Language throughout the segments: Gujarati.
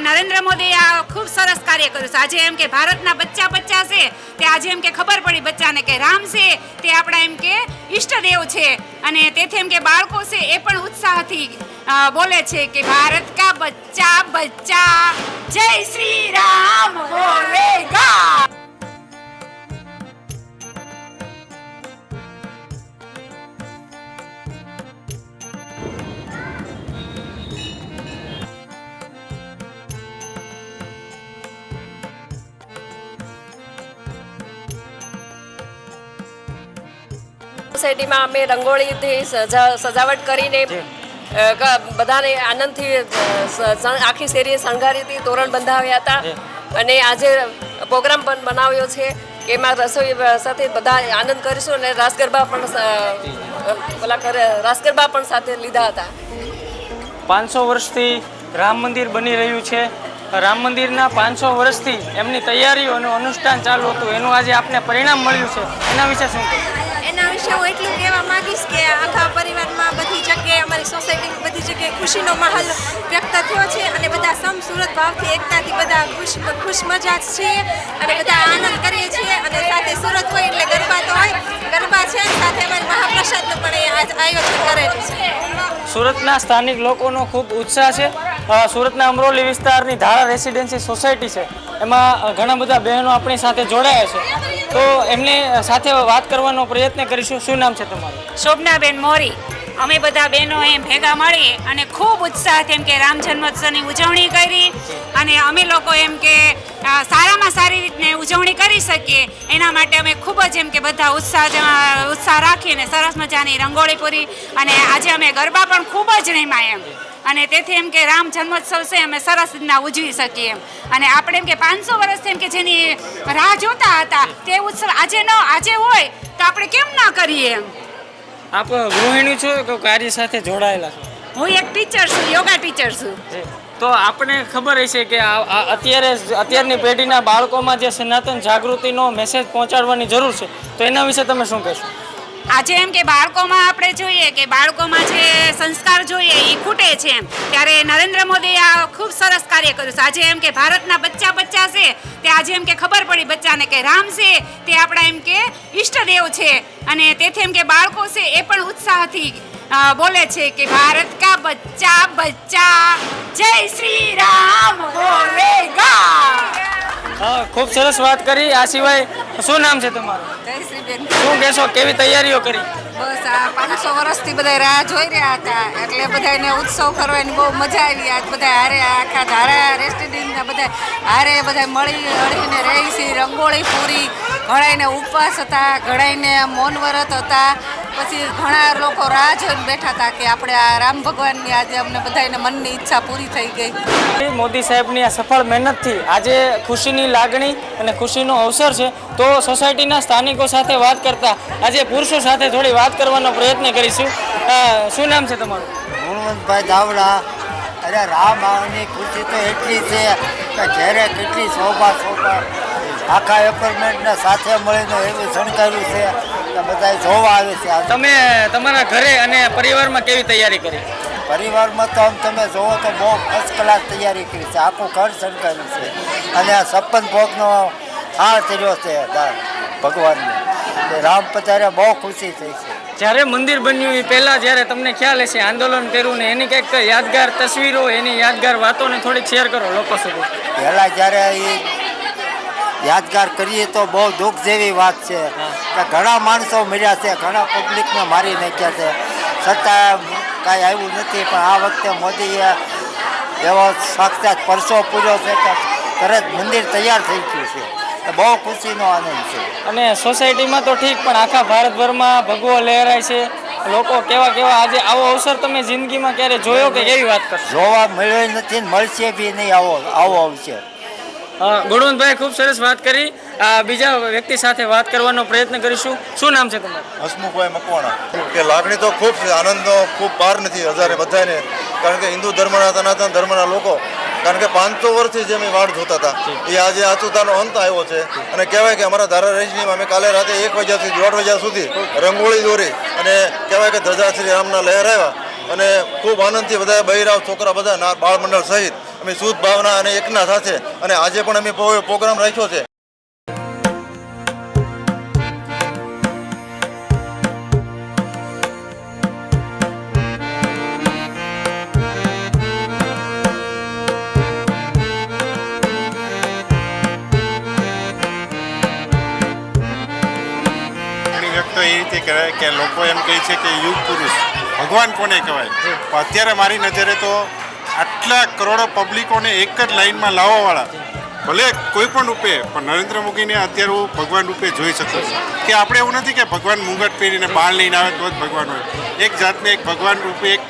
નરેન્દ્ર મોદી આ ખૂબ સરસ કાર્ય કર્યું છે. આજે એમ કે ભારતના બચ્ચા બચ્ચા છે, તે આજે એમ કે ખબર પડી બચ્ચાને કે રામ છે, તે આપણા એમ કે ઈષ્ટદેવ છે. અને તેથી એમ કે બાળકો છે, એ પણ ઉત્સાહથી બોલે છે કે ભારત કા બચ્ચા બચ્ચા. જય શ્રી રામ! સોસાયટીમાં અમે રંગોળીથી સજા સજાવટ કરીને બધાને આનંદથી આખી શેરીએ શણગારીથી તોરણ બંધાવ્યા હતા. અને આજે પ્રોગ્રામ પણ બનાવ્યો છે કે એમાં રસોઈ સાથે બધા આનંદ કરીશું અને રાસ ગરબા પણ પેલા કરે રાસ ગરબા પણ સાથે લીધા હતા. પાંચસો વર્ષથી રામ મંદિર બની રહ્યું છે. રામ મંદિરના પાંચસો વર્ષથી એમની તૈયારીઓનું અનુષ્ઠાન ચાલુ હતું. એનું આજે આપને પરિણામ મળ્યું છે. એના વિશે શું કહો વિશે હું એટલું કહેવા માંગીશ કે આખા પરિવારમાં બધી જગ્યાએ, અમારી સોસાયટીમાં બધી જગ્યાએ ખુશીનો માહોલ વ્યક્ત થયો છે અને બધા સમ સુરત ભાવથી એકતાથી બધા ખુશ ખુશ મજાજ છીએ અને બધા આનંદ કરીએ છીએ અને સાથે સુરત હોય એટલે ગરબા તો હોય, ગરબા છે સાથે અમારી મહાપ્રસાદનું પણ આજ આયોજન કરેલું છે. સુરતના સ્થાનિક લોકોનો ખૂબ ઉત્સાહ છે. સુરતના અમરોલી વિસ્તારની ધારા રેસિડેન્સી સોસાયટી છે. એમાં ઘણા બધા બહેનો આપણી સાથે જોડાયા છે. તો એમને સાથે વાત કરવાનો પ્રયત્ન કરીશું. શું નામ છે તમારું? શોભનાબેન મોરી. અમે બધા બહેનો એમ ભેગા મળી અને ખૂબ ઉત્સાહથી એમ કે રામ જન્મોત્સવની ઉજવણી કરી અને અમે લોકો એમ કે સારામાં સારી રીતને ઉજવણી કરી શકીએ. એના માટે અમે ખૂબ જ એમ કે બધા ઉત્સાહ ઉત્સાહ રાખીને સરસ મજાની રંગોળી પૂરી અને આજે અમે ગરબા પણ ખૂબ જ રમ્યા એમ. અને તેથી એમ કે રામ જન્મોત્સવ છે અમે સરસ રીતના ઉજવી શકીએ એમ. અને આપણે એમ કે પાંચસો વર્ષથી એમ કે જેની રાહ જોતા હતા તે ઉત્સવ આજે ન આજે હોય તો આપણે કેમ ના કરીએ એમ? આપ ગૃહિણી છો કે કાર્ય સાથે જોડાયેલા છો? હું એક ટીચર છું યોગા ટીચર છું. તો આપણે ખબર હશે કે અત્યારે અત્યારની પેઢીના બાળકોમાં જે સનાતન જાગૃતિનો મેસેજ પહોંચાડવાની જરૂર છે તો એના વિશે તમે શું કહેશો? આજે એમ કે બાળકોમાં આપણે જોઈએ કે બાળકોમાં જે સંસ્કાર જોઈએ એ ખૂટે છે એમ. ત્યારે નરેન્દ્ર મોદીએ આ ખૂબ સરસ કાર્ય કર્યું છે. આજે એમ કે ભારતના બચ્ચા બચ્ચા છે, તે આજે એમ કે ખબર પડી બચ્ચાને કે રામ છે, તે આપણા એમ કે ઈષ્ટદેવ છે. અને તેથી એમ કે બાળકો છે એ પણ ઉત્સાહથી બોલે છે કે ભારત કા બચ્ચા બચ્ચા, જય શ્રી રામ, બોલેગા. હા ખૂબ સરસ વાત કરી. આ સિવાય શું નામ છે તમારું? શું કહેશો કેવી તૈયારીઓ કરી? બસ આ પાંચસો વર્ષથી બધા રાહ જોઈ રહ્યા હતા. એટલે બધાને ઉત્સવ કરવાની બહુ મજા આવી. આજ બધા હારે આખા ધારા રેસ્ટોરન્ટના બધા હારે બધા મળી હળીને રહી છે. રંગોળી પૂરી. ઘણાઈને ઉપવાસ હતા ઘણાઈને મૌન વ્રત હતા. પછી ઘણા લોકો રાહ જોઈને બેઠા હતા કે આપણે આ રામ ભગવાનની આજે અમને બધાને મનની ઈચ્છા પૂરી થઈ ગઈ. મોદી સાહેબની આ સફળ મહેનતથી આજે ખુશીની લાગણી અને ખુશીનો અવસર છે તો સોસાયટીના સ્થાનિકો સાથે વાત કરતા આજે પુરુષો સાથે થોડી વાત કરવાનો પ્રયત્ન કરીશું. શું નામ છે તમારું? ગુણવંતભાઈ દાવડા. અરે રામ આવવાની ખુશી તો એટલી છે કે ઘેરે કેટલી શોભા શોભા આખા એપાર્ટમેન્ટના સાથે મળીને એવું શણગાર્યું છે. બધા જોવા આવે છે તમે તમારા ઘરે અને પરિવારમાં કેવી તૈયારી કરી? પરિવારમાં તો આમ તમે જોવો તો બહુ ફર્સ્ટ ક્લાસ તૈયારી કરી છે. આખું ઘર શણગાર્યું છે. અને આ છપ્પન ભોગનો હાર થયો છે ભગવાનને. રામ પચારે બહુ ખુશી થઈ છે. જ્યારે મંદિર બન્યું એ પહેલાં જ્યારે તમને ખ્યાલ હશે આંદોલન કર્યું ને એની કંઈક યાદગાર તસવીરો એની યાદગાર વાતોને થોડીક શેર કરો લોકો સુધી. પહેલાં જ્યારે એ યાદગાર કરીએ તો બહુ દુઃખ જેવી વાત છે કે ઘણા માણસો મર્યા છે ઘણા પબ્લિકને મારી નાખ્યા છે. છતાં કાંઈ આવ્યું નથી પણ આ વખતે મોદીએ એવો સાક્ષાત પરસો પૂર્યો છે કે તરત મંદિર તૈયાર થઈ ગયું છે. બહુ ખુશીનો આનંદ છે. અને સોસાયટીમાં તો ઠીક પણ આખા ભારતભરમાં ભગવો લહેરાય છે. લોકો કેવા કેવા આજે આવો અવસર તમે જિંદગીમાં ક્યારે જોયો કે કેવી વાત કરો જોવા મળ્યો નથી મળશે બી નહીં આવો આવો અવસર. ગુણવંતભાઈ ખૂબ સરસ વાત કરી. બીજા વ્યક્તિ સાથે વાત કરવાનો પ્રયત્ન કરીશું. શું નામ છે તમારું? હસમુખભાઈ મકવાણા. કે લાગણી તો ખૂબ આનંદનો ખૂબ પાર નથી હજારે બધાને કારણ કે હિન્દુ ધર્મના સનાતન ધર્મના લોકો. કારણ કે પાંચસો વર્ષથી જે અમે વાડ જોતા હતા, એ આજે આતુતાનો અંત આવ્યો છે. અને કહેવાય કે અમારા ધારા રેજનીમાં અમે કાલે રાતે એક વાગ્યાથી દોઢ વાગ્યા સુધી રંગોળી દોરી અને કહેવાય કે ધજા શ્રી રામના લહેરાવ્યા અને ખૂબ આનંદથી બધા બૈરાવ છોકરા બધા બાળ મંડળ સહિત અમે શુદ્ધ ભાવના અને એકના સાથે અને આજે પણ અમે પ્રોગ્રામ રાખ્યો છે. ઘણી એ રીતે કહેવાય કે લોકો એમ કહે છે કે યુગ પુરુષ. ભગવાન કોને કહેવાય? અત્યારે મારી નજરે તો આટલા કરોડો પબ્લિકોને એક જ લાઈનમાં લાવવાવાળા. ભલે કોઈ પણ રૂપે પણ નરેન્દ્ર મોદીને અત્યારે હું ભગવાન રૂપે જોઈ શકું છું. કે આપણે એવું નથી કે ભગવાન મુંગટ પહેરીને બાળ લઈને આવે તો જ ભગવાન હોય. એક જાતને એક ભગવાન રૂપે એક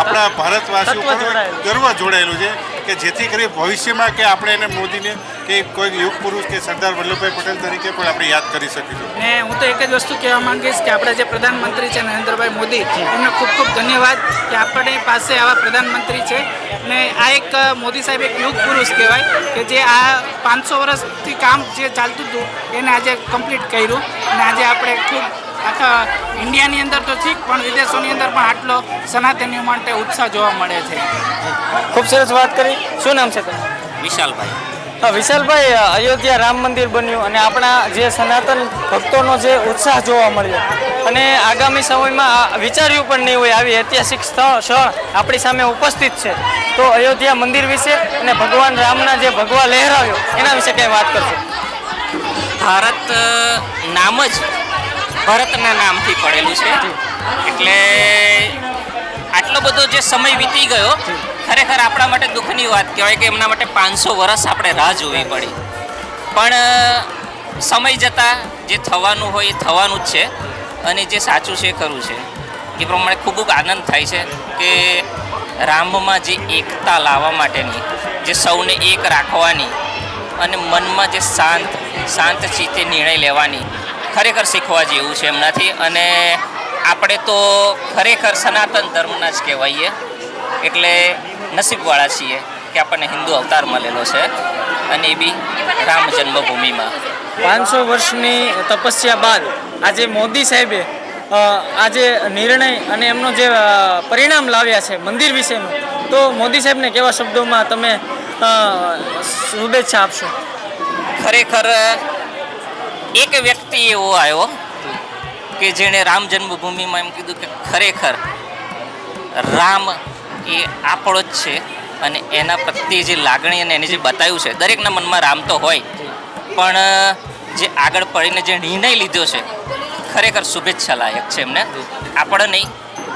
આપણા ભારતવાસીઓ ઉપર ગર્વ જોડાયેલું છે કે જેથી કરી ભવિષ્યમાં કે આપણે એને મોદીને કે કોઈ યુગ પુરુષ કે સરદાર વલ્લભભાઈ પટેલ તરીકે પણ આપણે યાદ કરી શકીશું. ને હું તો એક જ વસ્તુ કહેવા માંગીશ કે આપણા જે પ્રધાનમંત્રી છે નરેન્દ્રભાઈ મોદી એમને ખૂબ ખૂબ ધન્યવાદ કે આપણી પાસે આવા પ્રધાનમંત્રી છે. ને આ એક મોદી સાહેબ એક યુગ પુરુષ કહેવાય કે જે આ પાંચસો વર્ષથી કામ જે ચાલતું હતું એને આજે કમ્પ્લીટ કર્યું. અને આજે આપણે ખૂબ આખા ઇન્ડિયાની અંદર તો ઠીક પણ વિદેશોની અંદર પણ આટલો સનાતનીઓ માટે ઉત્સાહ જોવા મળે છે. ખૂબ સરસ વાત કરી. શું નામ છે તમારું? વિશાલભાઈ. વિશાલભાઈ અયોધ્યા રામ મંદિર બન્યું અને આપણા જે સનાતન ભક્તોનો જે ઉત્સાહ જોવા મળ્યો. અને આગામી સમયમાં વિચાર્યું પણ નહીં હોય આવી ઐતિહાસિક સ્થળ સ્થળ આપણી સામે ઉપસ્થિત છે. તો અયોધ્યા મંદિર વિશે અને ભગવાન રામના જે ભગવા લહેરાવ્યો એના વિશે કંઈ વાત કરશો? ભારત નામ જ ભરતના નામથી પડેલું છે. એટલે આટલો બધો જે સમય વીતી ગયો ખરેખર આપણા માટે દુઃખની વાત કહેવાય કે એમના માટે પાંચસો વર્ષ આપણે રાહ જોવી પડી. પણ સમય જતાં જે થવાનું હોય એ થવાનું જ છે અને જે સાચું છે એ ખરું છે. એ પ્રમાણે ખૂબ જ આનંદ થાય છે કે રામમાં જે એકતા લાવવા માટેની જે સૌને એક રાખવાની અને મનમાં જે શાંત શાંત ચિત્તે નિર્ણય લેવાની ખરેખર શીખવા જેવું છે એમનાથી. અને આપણે તો ખરેખર સનાતન ધર્મના જ કહેવાઈએ. એટલે નસીબવાળા છીએ કે આપણને હિન્દુ અવતાર મળેલો છે અને એ બી રામ જન્મભૂમિમાં. પાંચસો વર્ષની તપસ્યા બાદ આજે મોદી સાહેબે આજે નિર્ણય અને એમનો જે પરિણામ લાવ્યા છે મંદિર વિશેનું તો મોદી સાહેબને કેવા શબ્દોમાં તમે શુભેચ્છા આપશો? ખરેખર એક વ્યક્તિ એવો આવ્યો કે જેણે રામ જન્મભૂમિમાં એમ કીધું કે ખરેખર રામ એ આપણો જ છે અને એના પ્રત્યે જે લાગણી અને એને જે બતાવ્યું છે, દરેકના મનમાં રામ તો હોય. પણ જે આગળ પડીને જે નિર્ણય લીધો છે, ખરેખર શુભેચ્છા લાયક છે એમને. આપણે નહીં,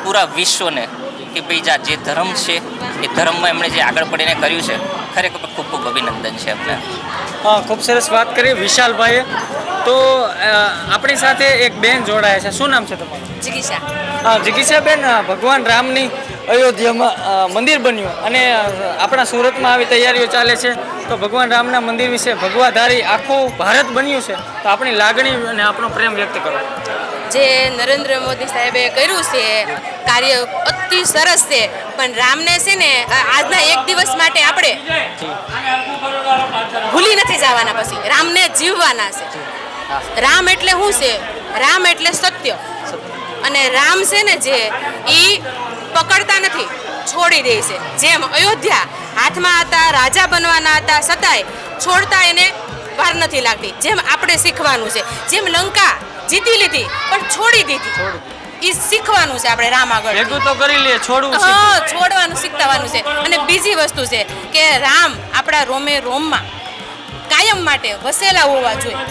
પૂરા વિશ્વને કે ભાઈ જા, જે ધર્મ છે, એ ધર્મમાં એમણે જે આગળ પડીને કર્યું છે ખરેખર ખૂબ ખૂબ અભિનંદન છે એમને હા ખૂબ સરસ વાત કરી વિશાલભાઈએ. તો આપણી સાથે એક બેન જોડાયા છે. શું નામ છે તમારું? જિગીશા. હા જિગીશા બેન ભગવાન રામની અયોધ્યામાં મંદિર બન્યું. અને આપણા સુરતમાં આવી તૈયારીઓ ચાલે છે. તો ભગવાન રામના મંદિર વિશે ભગવાધારી આખું ભારત બન્યું છે. તો આપણી લાગણી અને આપણો પ્રેમ વ્યક્ત કરો. જે નરેન્દ્ર મોદી સાહેબે કર્યું છે, કાર્ય અતિ સરસ છે. પણ રામને છે ને આજના એક દિવસ માટે આપણે ભૂલી નથી જવાના પછી. રામને જીવવાના છે. રામ એટલે શું છે? રામ એટલે સત્ય. અને રામ છે ને જે એ પકડતા નથી, છોડી દે છે. જેમ અયોધ્યા હાથમાં હતા, રાજા બનવાના હતા છતાંય છોડતા એને વાર નથી લાગતી. જેમ આપણે શીખવાનું છે. જેમ લંકા જીતી લીધી પણ છોડી દીધી. એ શીખવાનું છે આપણે રામ આગળ. ભેગું તો કરી લે છોડવું હા છોડવાનું શીખતાવાનું છે. અને બીજી વસ્તુ છે કે રામ આપણા રોમે રોમમાં કાયમ માટે વસેલા હોવા જોઈએ.